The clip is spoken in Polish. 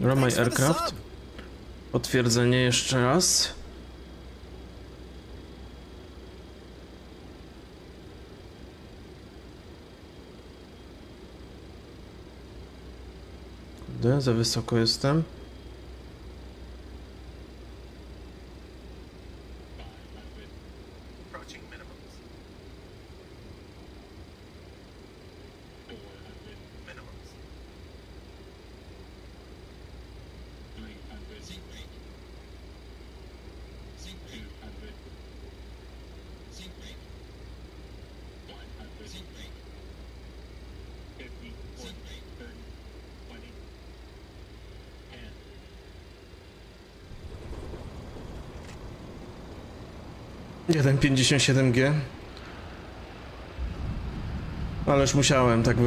Ramaj Aircraft. Potwierdzenie jeszcze raz. Kurde, za wysoko jestem. 1,57G. Ależ musiałem tak wylosować.